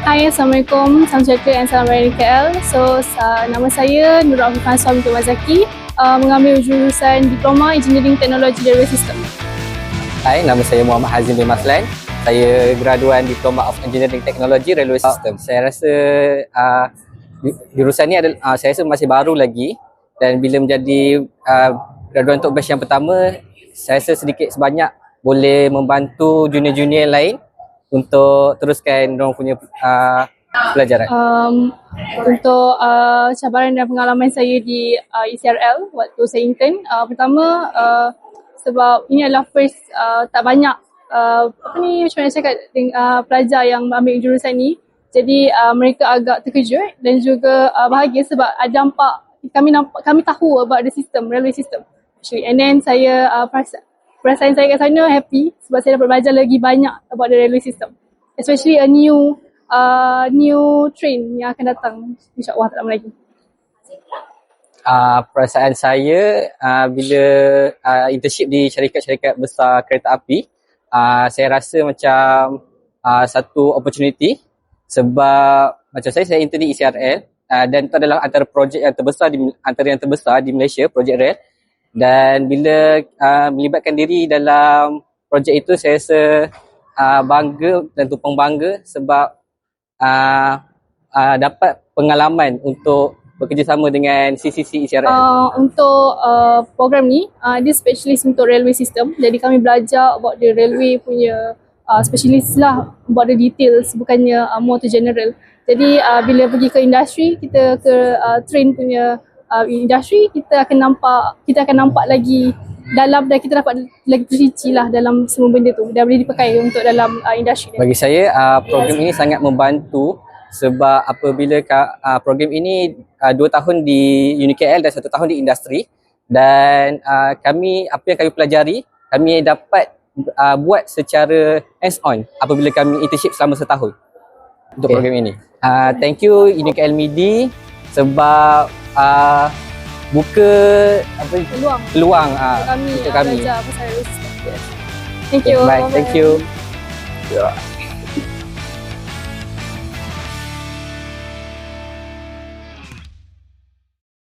Hai, Assalamualaikum. Salam sejahtera dan salam dari KL. So, uh, nama saya Nurul Afifan Suami Tuk Mazaki. Uh, mengambil jurusan Diploma Engineering Teknologi Railway System. Hai, nama saya Muhammad Hazim bin Maslan. Saya graduan Diploma of Engineering Technology Railway System. Saya rasa uh, jurusan ni adalah uh, saya rasa masih baru lagi dan bila menjadi uh, graduan untuk batch yang pertama, saya rasa sedikit sebanyak boleh membantu junior-junior lain untuk teruskan orang punya uh, pelajaran. Um, untuk uh, cabaran dan pengalaman saya di uh, ECRL waktu saya intern, uh, pertama uh, sebab ini adalah first uh, tak banyak uh, apa ni macam mana cakap uh, pelajar yang ambil jurusan ni. Jadi uh, mereka agak terkejut dan juga uh, bahagia sebab ada nampak kami nampak kami tahu about the system, railway system. Actually. And then saya uh, perasaan, perasaan saya kat sana happy sebab saya dapat belajar lagi banyak about the railway system. Especially a new uh, new train yang akan datang insyaAllah tak lama lagi. Uh, perasaan saya uh, bila uh, internship di syarikat-syarikat besar kereta api, uh, saya rasa macam uh, satu opportunity sebab macam saya, saya intern di ECRL uh, dan itu adalah antara projek yang terbesar di, antara yang terbesar di Malaysia, projek rail. Dan bila uh, melibatkan diri dalam projek itu, saya rasa uh, bangga dan tumpang bangga sebab uh, uh, dapat pengalaman untuk bekerjasama dengan CCC ECRL. Uh, untuk uh, program ni, uh, dia specialist untuk railway system. Jadi kami belajar about the railway punya uh, specialist lah about the details bukannya uh, more to general. Jadi uh, bila pergi ke industri, kita ke uh, train punya uh, industri, kita akan nampak kita akan nampak lagi dalam dan kita dapat lagi tercinci lah dalam semua benda tu dan boleh dipakai untuk dalam uh, industri. Bagi saya uh, program ini sangat membantu sebab apabila uh, program ini uh, dua tahun di UniKL dan satu tahun di industri dan uh, kami apa yang kami pelajari kami dapat uh, buat secara hands on apabila kami internship selama setahun untuk okay. program ini. Uh, thank you UniKL MIDI sebab uh, buka apa peluang, peluang uh, untuk kami, untuk kami. belajar pasal. Yes. Thank you. Bye. Thank you. Ya.